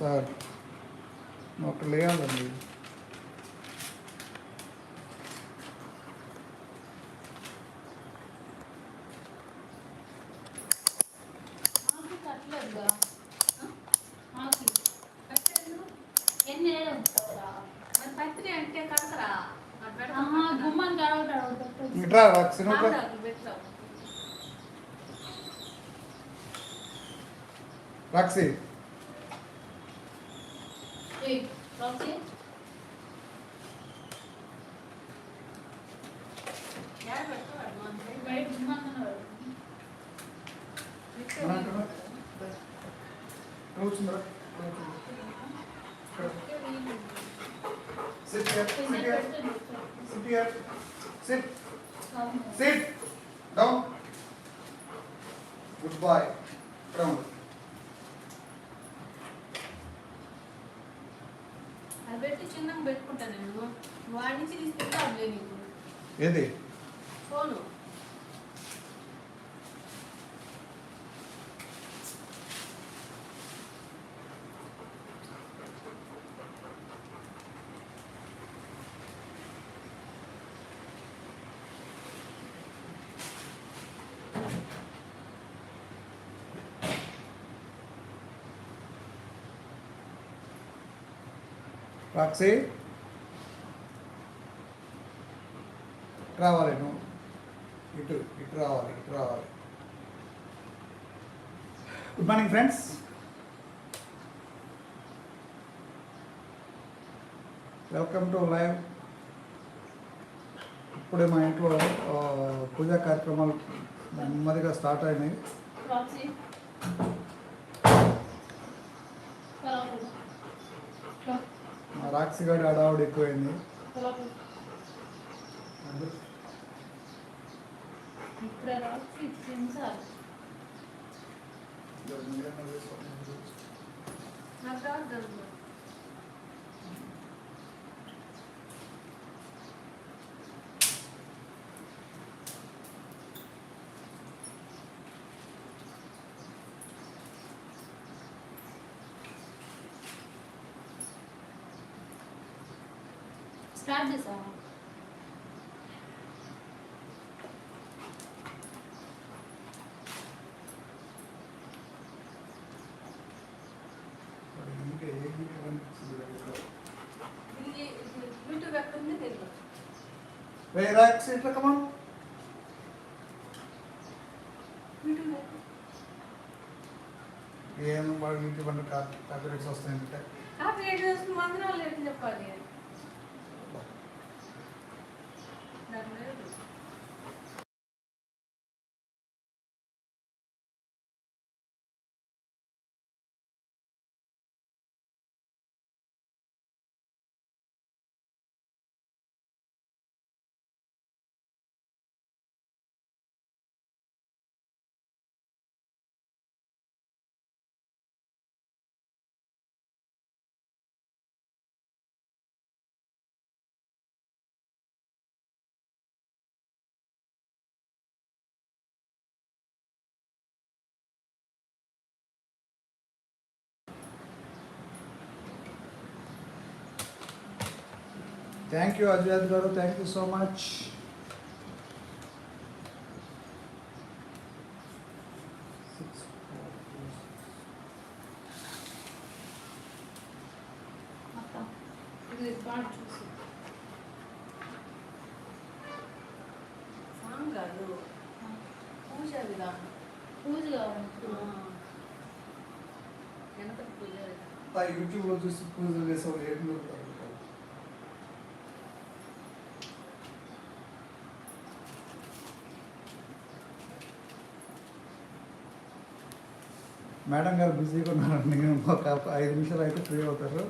Sir ఒక లేయాలండి ఆకు కట్టలేదుగా ఆకు ఎన్ని ఏళ్ళు ఉంటావురా? మరి పత్రి అంటే కడతరా మరి పెడతాం ఆహా, పక్కన. గుమ్మాన్ని గడవటాడు పెట్టు. ఇట్రా రాక్సి నువ్వు ఇట్రా. మామిడాకులు పెట్టావు రాక్సి ఏయ్, రాక్సీ, యాడ పెడతావాడు మన సైడ్ బయట గుమ్మాన్ని పెడు. పెట్టు. రా, రా, రా. కూర్చుందిరా కూర్చుంది. ఇక్కడ. Sit here, sit here, sit here. Sit, sit. Down. Good boy. అది పెట్టి చిన్నగా పెట్టుకుంటా నేను వాడి నుంచి తీసుకుంటే అవ్వలే నీకు ఏది రాక్సి రావాలి నువ్వు. ఇటు ఇటు రావాలి ఇటు రావాలి. Good morning friends welcome to live ఇప్పుడే మా ఇంట్లో పూజా కార్యక్రమాలు నెమ్మదిగా స్టార్ట్ అయినాయి. మా రాక్సి గారి అడావుడు ఎక్కువైంది. నాకు స్టార్ట్ చేసావా యూట్యూబ్ ఎక్కడ ఉంది తెలియదు రే రాక్సి ఇట్లా కమా యూట్యూబ్ ఎక్కడ? ఏం వాడు యూట్యూబ్ అంటే కాపీరైట్స్ వస్తాయంటే కాపీ రైట్ చేస్తున్న మందిరం వాళ్ళు ఏంటి చెప్పాలి నాకు లేదు థ్యాంక్ యూ అజయాద్ గారు థ్యాంక్ యూ సో మచ్ చూసి పూజ విధానం పూజ కావాలి గణపతి పూజ యూట్యూబ్లో చూసి పూజలు చేసేవాళ్ళు ఏం దొరుకుతారు మేడం గారు బిజీగా ఉన్నారండి. నేను ఒక ఐదు నిమిషాలు అయితే ఫ్రీ అవుతారు.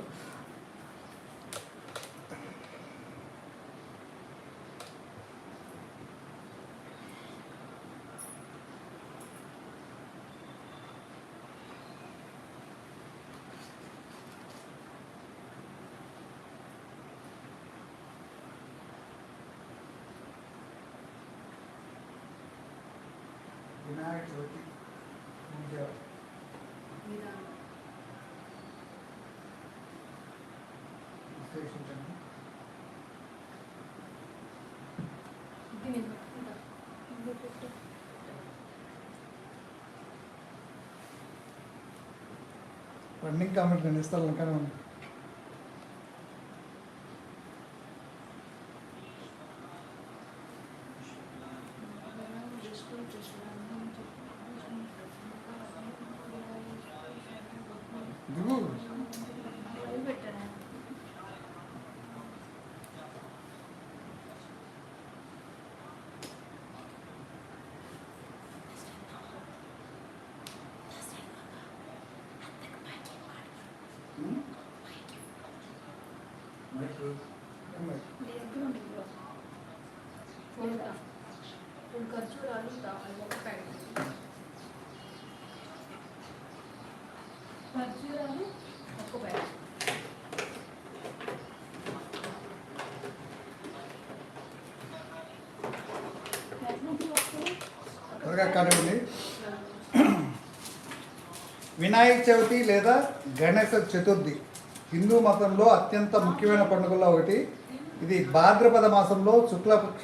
వినాయక చవితి పూజ విధానం పేషెంట్ అండి ఇది నేను పట్టుకుంటా. ఇది పెట్టు. రన్నింగ్ కామెంట్ నేను ఇస్తాను కానీ ఉంది దిగు అది పెట్టాను. ఇది ఎప్పుడు ఉంటుంది బ్రో? ఫోన్గా. రెండు ఖర్జూరాలు ఒక్క ప్యాకెట్. త్వరగా కానివ్వండి వినాయక చవితి లేదా గణేశ చతుర్థి. హిందూ మతంలో అత్యంత ముఖ్యమైన పండుగల్లో ఒకటి. ఇది భాద్రపద మాసంలో శుక్లపక్ష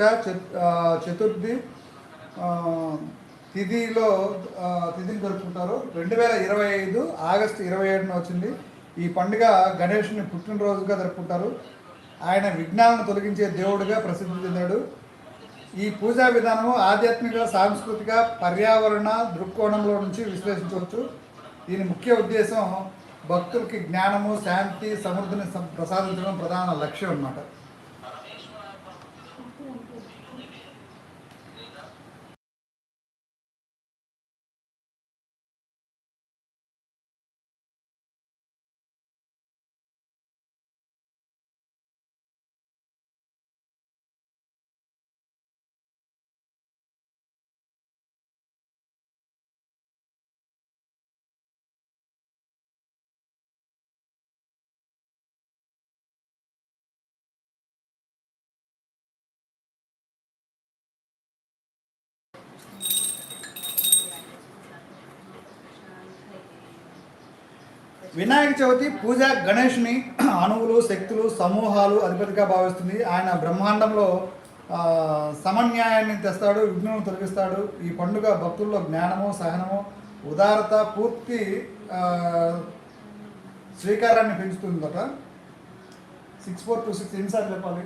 చతుర్థి తిథిలో తిథిని జరుపుకుంటారు. రెండు వేల ఇరవై ఐదు ఆగస్టు ఇరవై ఏడున వచ్చింది. ఈ పండుగ గణేషుని పుట్టినరోజుగా జరుపుకుంటారు. ఆయన విజ్ఞానం తొలగించే దేవుడిగా ప్రసిద్ధి చెందాడు. ఈ పూజా విధానము ఆధ్యాత్మిక సాంస్కృతిక పర్యావరణ దృక్కోణంలో నుంచి విశ్లేషించవచ్చు. దీని ముఖ్య ఉద్దేశం భక్తులకి జ్ఞానము శాంతి సమృద్ధిని ప్రసాదించడం ప్రధాన లక్ష్యం అన్నమాట. వినాయక చవితి పూజ గణేష్ని అణువులు శక్తులు సమూహాలు అధిపతిగా భావిస్తుంది. ఆయన బ్రహ్మాండంలో సమన్యాయాన్ని తెస్తాడు విఘ్నం తొలగిస్తాడు. ఈ పండుగ భక్తుల్లో జ్ఞానము సహనము ఉదారత పూర్తి శ్రీకారాన్ని స్వీకారాన్ని పెంచుతుందట. సిక్స్ ఫోర్ టూ సిక్స్ ఎన్నిసార్లు చెప్పాలి?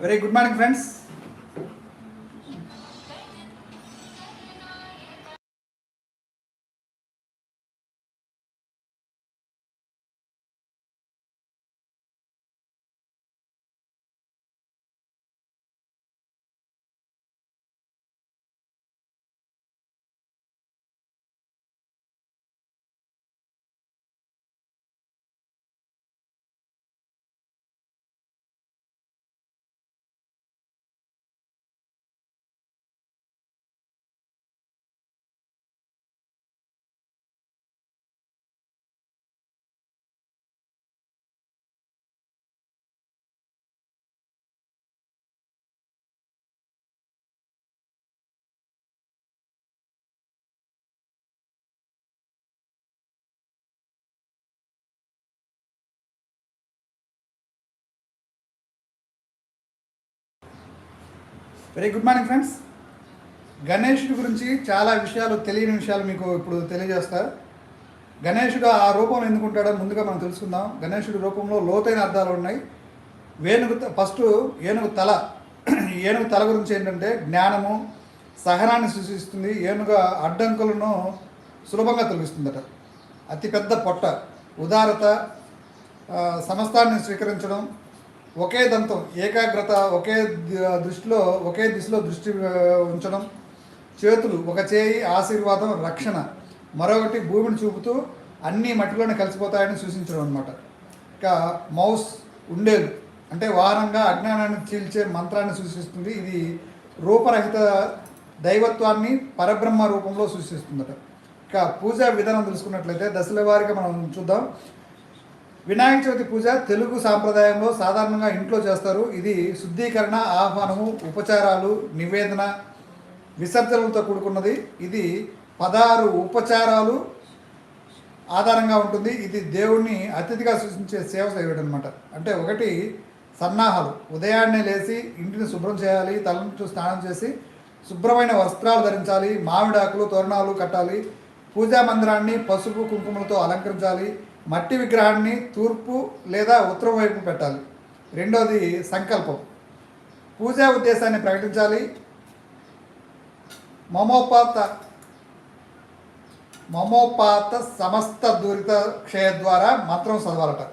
Very good morning friends very good morning friends గణేషుడి గురించి చాలా విషయాలు తెలియని విషయాలు మీకు ఇప్పుడు తెలియజేస్తారు గణేషుడు ఆ రూపంలో ఎందుకుంటాడో ముందుగా మనం తెలుసుకుందాం. గణేషుడి రూపంలో లోతైన అర్థాలు ఉన్నాయి. వేణుగు త- ఫస్ట్ ఏనుగు తల ఏనుగు తల గురించి ఏంటంటే జ్ఞానము సహనాన్ని సూచిస్తుంది ఏనుగ అడ్డంకులను సులభంగా తొలగిస్తుందట. అతిపెద్ద పొట్ట ఉదారత సమస్తాన్ని స్వీకరించడం ఒకే దంతం ఏకాగ్రత ఒకే దృష్టిలో ఒకే దిశలో దృష్టి ఉంచడం. చేతులు ఒక చేయి ఆశీర్వాదం రక్షణ. మరొకటి భూమిని చూపుతూ అన్ని మట్టిలోనే కలిసిపోతాయని సూచించడం అనమాట ఇంకా మౌస్ ఉండేలు. అంటే వారంగా అజ్ఞానాన్ని చీల్చే మంత్రాన్ని సూచిస్తుంది. ఇది రూపరహిత దైవత్వాన్ని పరబ్రహ్మ రూపంలో సూచిస్తుందట. ఇక పూజా విధానం తెలుసుకున్నట్లయితే దశల వారిగా మనం చూద్దాం. వినాయక చవితి పూజ తెలుగు సాంప్రదాయంలో సాధారణంగా ఇంట్లో చేస్తారు. ఇది శుద్ధీకరణ ఆహ్వానము ఉపచారాలు నివేదన విసర్జనలతో కూడుకున్నది. ఇది పదహారు ఉపచారాలు ఆధారంగా ఉంటుంది. ఇది దేవుణ్ణి అతిథిగా సూచించే సేవ చేయడం అనమాట అంటే ఒకటి సన్నాహాలు. ఉదయాన్నే లేచి ఇంటిని శుభ్రం చేయాలి తలంటు స్నానం చేసి శుభ్రమైన వస్త్రాలు ధరించాలి మామిడాకులు తోరణాలు కట్టాలి పూజా మందిరాన్ని పసుపు కుంకుమలతో అలంకరించాలి మట్టి విగ్రహాన్ని తూర్పు లేదా ఉత్తరం వైపు పెట్టాలి. రెండోది సంకల్పం. పూజా ఉద్దేశాన్ని ప్రకటించాలి. మమోపాత మమోపాత సమస్త దూరిత క్షయ ద్వారా మంత్రం చదవాలట.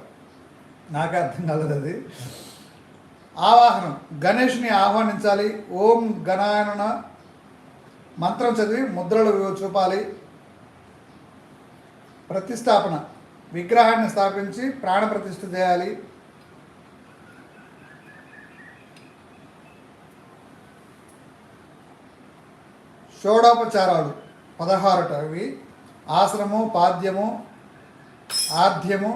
నాకు అర్థం కాలేదు అది. ఆవాహనం. గణేష్ని ఆహ్వానించాలి. ఓం గణాయన మంత్రం చదివి ముద్రలు చూపాలి. ప్రతిష్టాపన. విగ్రహాన్ని స్థాపించి ప్రాణప్రతిష్ఠ చేయాలి. షోడోపచారాలు పదహారుట అవి ఆశ్రము పాద్యము ఆద్యము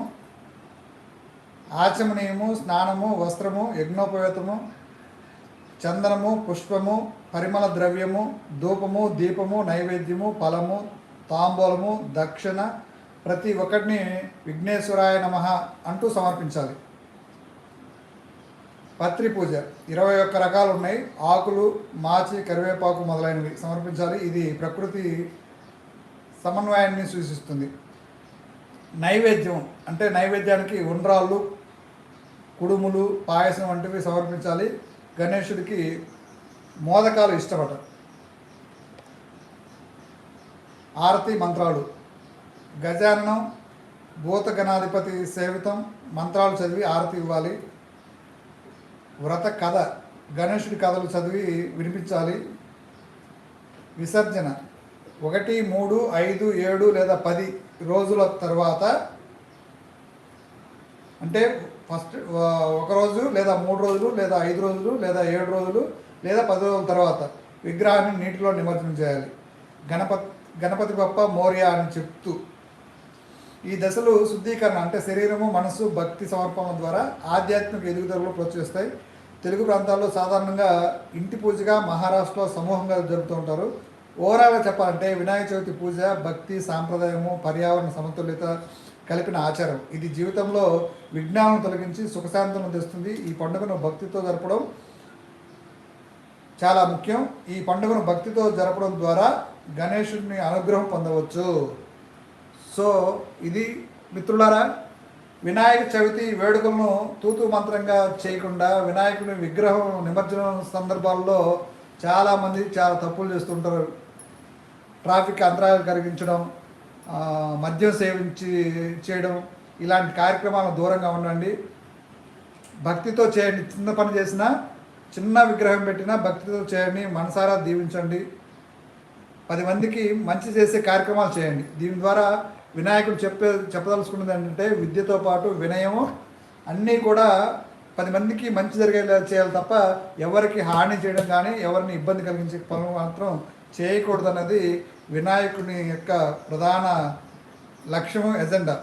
ఆచమనీయము స్నానము వస్త్రము యజ్ఞోపవేతము చందనము పుష్పము పరిమళ ద్రవ్యము ధూపము దీపము నైవేద్యము ఫలము తాంబూలము దక్షిణ ప్రతి ఒక్కటిని విఘ్నేశ్వరాయ నమ అంటూ సమర్పించాలి. పత్రి పూజ ఇరవై ఒక్క రకాలు ఉన్నాయి. ఆకులు మాచి కరివేపాకు మొదలైనవి సమర్పించాలి. ఇది ప్రకృతి సమన్వయాన్ని సూచిస్తుంది. నైవేద్యం అంటే నైవేద్యానికి ఉండ్రాళ్ళు కుడుములు పాయసం వంటివి సమర్పించాలి. గణేశుడికి మోదకాలు ఇష్టపడ ఆరతి మంత్రాలు. గజాననం భూత గణాధిపతి సేవితం మంత్రాలు చదివి ఆరతి ఇవ్వాలి. వ్రత కథ గణేశుడి కథలు చదివి వినిపించాలి. విసర్జన ఒకటి మూడు ఐదు ఏడు లేదా పది రోజుల తర్వాత అంటే ఫస్ట్ ఒక రోజు లేదా మూడు రోజులు లేదా ఐదు రోజులు లేదా ఏడు రోజులు లేదా పది రోజుల తర్వాత విగ్రహాన్ని నీటిలో నిమజ్జనం చేయాలి. గణపతి గణపతి బప్ప మౌర్య అని చెప్తూ ఈ దశలు శుద్ధీకరణ అంటే శరీరము మనస్సు భక్తి సమర్పణ ద్వారా ఆధ్యాత్మిక ఎదుగుదలలో ప్రోత్సహిస్తాయి. తెలుగు ప్రాంతాల్లో సాధారణంగా ఇంటి పూజగా మహారాష్ట్రలో సమూహంగా జరుపుతూ ఉంటారు. ఓవరాల్గా చెప్పాలంటే వినాయక చవితి పూజ భక్తి సాంప్రదాయము పర్యావరణ సమతుల్యత కలిపిన ఆచారం. ఇది జీవితంలో విజ్ఞానం తొలగించి సుఖశాంతులను తెస్తుంది ఈ పండుగను భక్తితో జరపడం చాలా ముఖ్యం. ఈ పండుగను భక్తితో జరపడం ద్వారా గణేశుడిని అనుగ్రహం పొందవచ్చు. సో ఇది మిత్రులారా వినాయక చవితి వేడుకలను తూతు మంత్రంగా చేయకుండా వినాయకుని విగ్రహం నిమజ్జనం సందర్భాల్లో చాలామంది చాలా తప్పులు చేస్తుంటారు. ట్రాఫిక్ అంతరాయాలు కలిగించడం మద్యం సేవించి చేయడం ఇలాంటి కార్యక్రమాలను దూరంగా ఉండండి. భక్తితో చేయండి. చిన్న పని చేసినా చిన్న విగ్రహం పెట్టినా భక్తితో చేయండి మనసారా దీవించండి. పది మందికి మంచి చేసే కార్యక్రమాలు చేయండి. దీని ద్వారా వినాయకుడు చెప్పే చెప్పదలుచుకున్నది ఏంటంటే విద్యతో పాటు వినయము అన్నీ కూడా పది మందికి మంచి జరిగేలా చేయాలి తప్ప ఎవరికి హాని చేయడం కానీ ఎవరిని ఇబ్బంది కలిగించే పనులు మాత్రం చేయకూడదన్నది వినాయకుని యొక్క ప్రధాన లక్ష్యము agenda.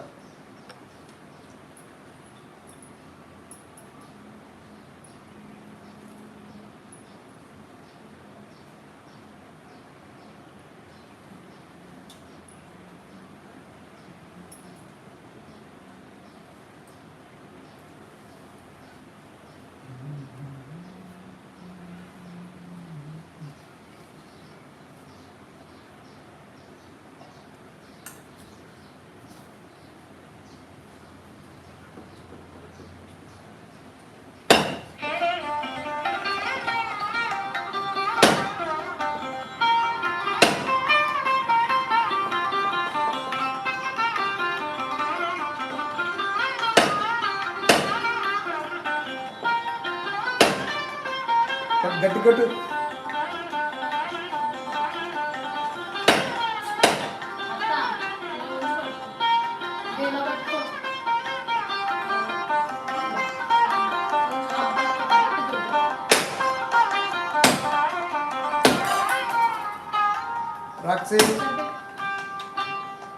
Raksi, Raksi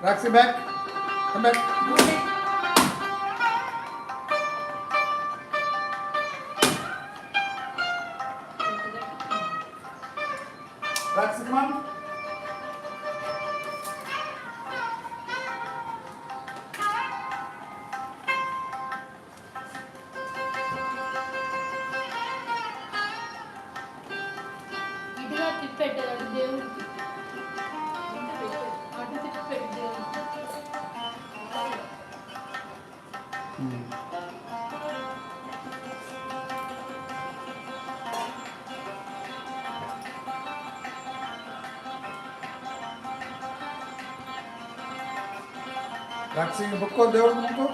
Roxy back. Come back. Roxy బుక్కో దేవుడు ముక్కు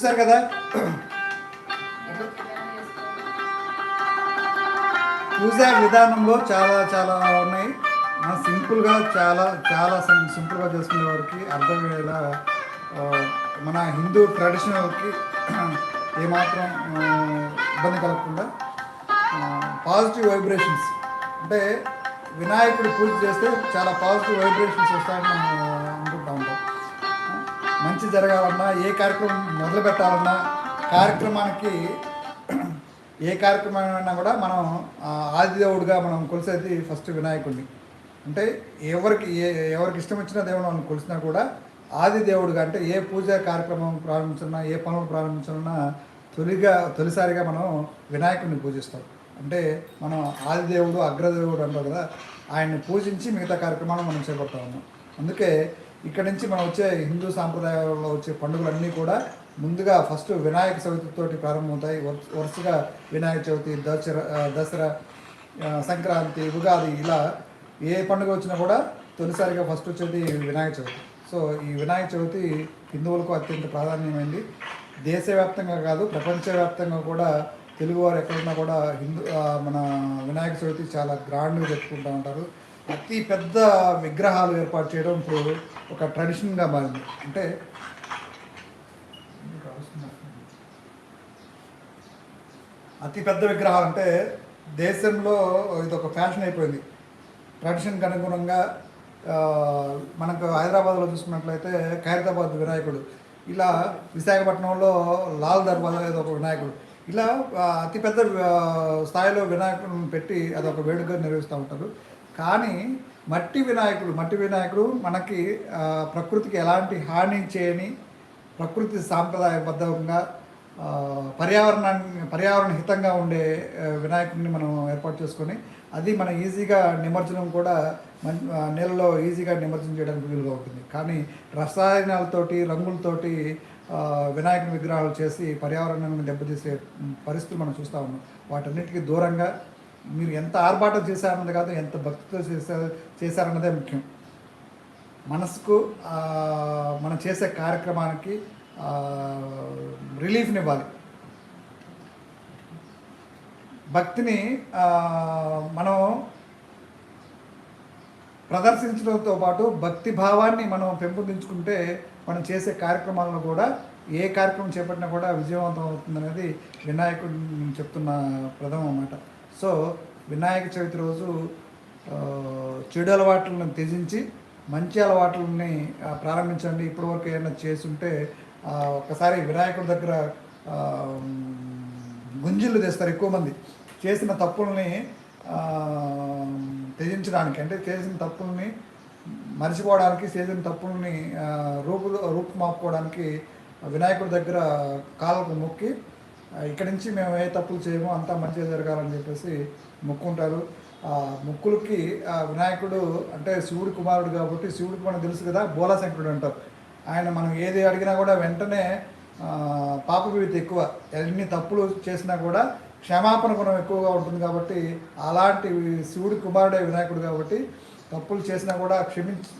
చూసారు కదా? పూజా విధానంలో చాలా చాలా ఉన్నాయి. సింపుల్గా చాలా చాలా సింపుల్గా చేసుకునే వారికి అర్థమయ్యేలా మన హిందూ ట్రెడిషనల్కి ఏమాత్రం ఇబ్బంది కలగకుండా పాజిటివ్ వైబ్రేషన్స్. అంటే వినాయకుడి పూజ చేస్తే చాలా పాజిటివ్ వైబ్రేషన్స్ వస్తాయని మనం మంచి జరగాలన్నా ఏ కార్యక్రమం మొదలు పెట్టాలన్నా కార్యక్రమానికి ఏ కార్యక్రమమైనా కూడా మనం ఆదిదేవుడిగా మనం కొలిసేది ఫస్ట్ వినాయకుడిని అంటే ఎవరికి ఏ ఎవరికి ఇష్టం వచ్చిన దేవుడు మనం కొలిసినా కూడా ఆదిదేవుడిగా అంటే ఏ పూజ కార్యక్రమం ప్రారంభించినా ఏ పనులు ప్రారంభించినా తొలిగా తొలిసారిగా మనం వినాయకుడిని పూజిస్తాం. అంటే మనం ఆదిదేవుడు అగ్రదేవుడు అంటారు కదా ఆయన్ని పూజించి మిగతా కార్యక్రమాలు మనం చేపడతా ఉన్నాం అందుకే ఇక్కడ నుంచి మనం వచ్చే హిందూ సాంప్రదాయాల్లో వచ్చే పండుగలన్నీ కూడా ముందుగా ఫస్ట్ వినాయక చవితితోటి ప్రారంభమవుతాయి. వరుసగా వినాయక చవితి దసరా దసరా సంక్రాంతి ఉగాది ఇలా ఏ పండుగ వచ్చినా కూడా తొలిసారిగా ఫస్ట్ వచ్చేది వినాయక చవితి. సో ఈ వినాయక చవితి హిందువులకు అత్యంత ప్రాధాన్యమైంది. దేశవ్యాప్తంగా కాదు ప్రపంచవ్యాప్తంగా కూడా తెలుగువారు ఎక్కడున్నా కూడా హిందూ మన వినాయక చవితి చాలా గ్రాండ్గా జరుపుకుంటూ ఉంటారు. అతి పెద్ద విగ్రహాలు ఏర్పాటు చేయడం ఇప్పుడు ఒక ట్రెడిషన్గా మారింది. అంటే అతి పెద్ద విగ్రహాలు అంటే దేశంలో ఇది ఒక ఫ్యాషన్ అయిపోయింది. ట్రెడిషన్కి అనుగుణంగా మనకు హైదరాబాద్లో చూసుకున్నట్లయితే ఖైరతాబాద్ వినాయకుడు ఇలా విశాఖపట్నంలో లాల్ దర్వాజా ఏదో ఒక వినాయకుడు ఇలా అతిపెద్ద స్థాయిలో వినాయకుడిని పెట్టి అదొక వేడుక నిర్వహిస్తూ ఉంటారు. కానీ మట్టి వినాయకుడు మట్టి వినాయకుడు మనకి ప్రకృతికి ఎలాంటి హాని చేయని ప్రకృతి సాంప్రదాయబద్ధంగా పర్యావరణాన్ని పర్యావరణ హితంగా ఉండే వినాయకుడిని మనం ఏర్పాటు చేసుకొని అది మనం ఈజీగా నిమజ్జనం కూడా నీళ్ళలో ఈజీగా నిమజ్జనం చేయడానికి వీలుగా ఉంటుంది. కానీ రసాయనాలతోటి రంగులతోటి వినాయకుని విగ్రహాలు చేసి పర్యావరణాన్ని దెబ్బతీసే పరిస్థితులు మనం చూస్తూ ఉన్నాం. వాటన్నిటికీ దూరంగా మీరు ఎంత ఆర్భాటం చేశారన్నది కాదు ఎంత భక్తితో చేశారు చేశారన్నదే ముఖ్యం. మనసుకు మనం చేసే కార్యక్రమానికి రిలీఫ్నివ్వాలి. రిలీఫ్ని ఇవ్వాలి భక్తిని మనం ప్రదర్శించడంతో పాటు భక్తి భావాన్ని మనం పెంపొందించుకుంటే మనం చేసే కార్యక్రమాలను కూడా ఏ కార్యక్రమం చేపట్టినా కూడా విజయవంతం అవుతుందనేది వినాయకుడు నేను చెప్తున్న ప్రథమం అన్నమాట. సో వినాయక చవితి రోజు చెడు అలవాట్లను త్యజించి మంచి అలవాట్లని ప్రారంభించండి. ఇప్పటివరకు ఏమైనా చేసి ఉంటే ఒకసారి వినాయకుడి దగ్గర గుంజిళ్ళు తెస్తారు ఎక్కువ మంది. చేసిన తప్పుల్ని త్యజించడానికి అంటే చేసిన తప్పుల్ని మర్చిపోవడానికి చేసిన తప్పుల్ని ఆ, రూపు రూపుమాపుకోవడానికి వినాయకుడి దగ్గర కాళ్ళకు మొక్కి ఇక్కడి నుంచి మేము ఏ తప్పులు చేయమో అంతా మంచిగా జరగాలని చెప్పేసి మొక్కుంటారు. ఆ మొక్కులకి ఆ వినాయకుడు అంటే శివుడి కుమారుడు కాబట్టి శివుడికి మనకు తెలుసు కదా బోలాశంకరుడు అంటారు. ఆయన మనం ఏది అడిగినా కూడా వెంటనే పాప వివిధ ఎక్కువ ఎన్ని తప్పులు చేసినా కూడా క్షమాపణ గుణం ఎక్కువగా ఉంటుంది కాబట్టి అలాంటి శివుడి కుమారుడే వినాయకుడు కాబట్టి తప్పులు చేసినా కూడా క్షమించి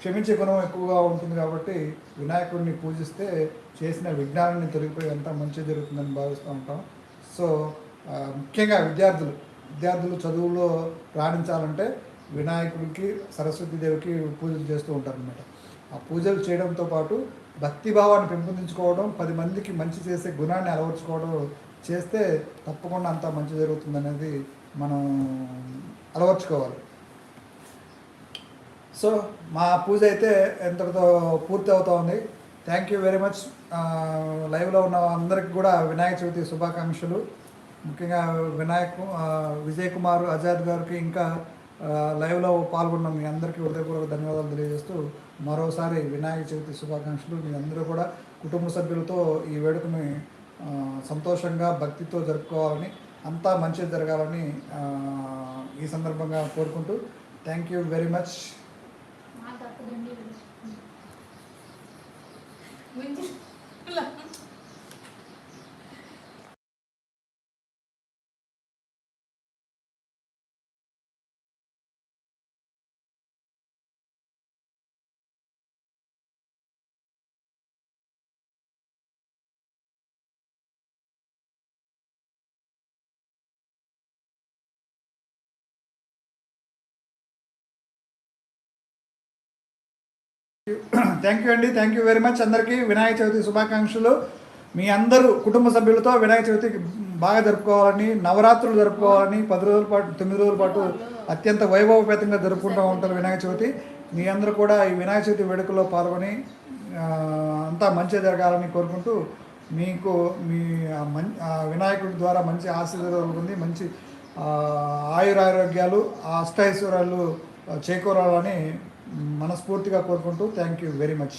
క్షమించే గుణం ఎక్కువగా ఉంటుంది కాబట్టి వినాయకుడిని పూజిస్తే చేసిన విజ్ఞానాన్ని తొలగిపోయి అంతా మంచి జరుగుతుందని భావిస్తూ ఉంటాం. సో ముఖ్యంగా విద్యార్థులు విద్యార్థులు చదువులో రాణించాలంటే వినాయకుడికి సరస్వతీదేవికి పూజలు చేస్తూ ఉంటారనమాట ఆ పూజలు చేయడంతో పాటు భక్తి భావాన్ని పెంపొందించుకోవడం పది మందికి మంచి చేసే గుణాన్ని అలవర్చుకోవడం చేస్తే తప్పకుండా అంతా మంచి జరుగుతుందనేది మనం అలవర్చుకోవాలి. సో మా పూజ అయితే ఎంతటితో పూర్తి అవుతా ఉంది. థ్యాంక్ యూ వెరీ మచ్ లైవ్లో ఉన్న అందరికి కూడా వినాయక చవితి శుభాకాంక్షలు. ముఖ్యంగా వినాయక్ విజయ్ కుమార్ ఆజాద్ గారికి ఇంకా లైవ్లో పాల్గొన్న మీ అందరికీ హృదయపూర్వక ధన్యవాదాలు తెలియజేస్తూ మరోసారి వినాయక చవితి శుభాకాంక్షలు. మీ అందరూ కూడా కుటుంబ సభ్యులతో ఈ వేడుకని సంతోషంగా భక్తితో జరుపుకోవాలని అంతా మంచి జరగాలని ఈ సందర్భంగా కోరుకుంటూ thank you very much Muito. Thank you అండి థ్యాంక్ యూ వెరీ మచ్ అందరికీ వినాయక చవితి శుభాకాంక్షలు. మీ అందరూ కుటుంబ సభ్యులతో వినాయక చవితి బాగా జరుపుకోవాలని నవరాత్రులు జరుపుకోవాలని పది రోజుల పాటు తొమ్మిది రోజుల పాటు అత్యంత వైభవపేతంగా జరుపుకుంటూ ఉంటారు వినాయక చవితి. మీ అందరూ కూడా ఈ వినాయక చవితి వేడుకలో పాల్గొని అంతా మంచిగా జరగాలని కోరుకుంటూ మీకు మీ మం ఆ వినాయకుడి ద్వారా మంచి ఆశీర్వాదం ఉంది మంచి ఆ, ఆయురారోగ్యాలు అష్టైశ్వర్యాలు చేకూరాలని మనస్ఫూర్తిగా కోరుకుంటూ థ్యాంక్ యూ వెరీ మచ్.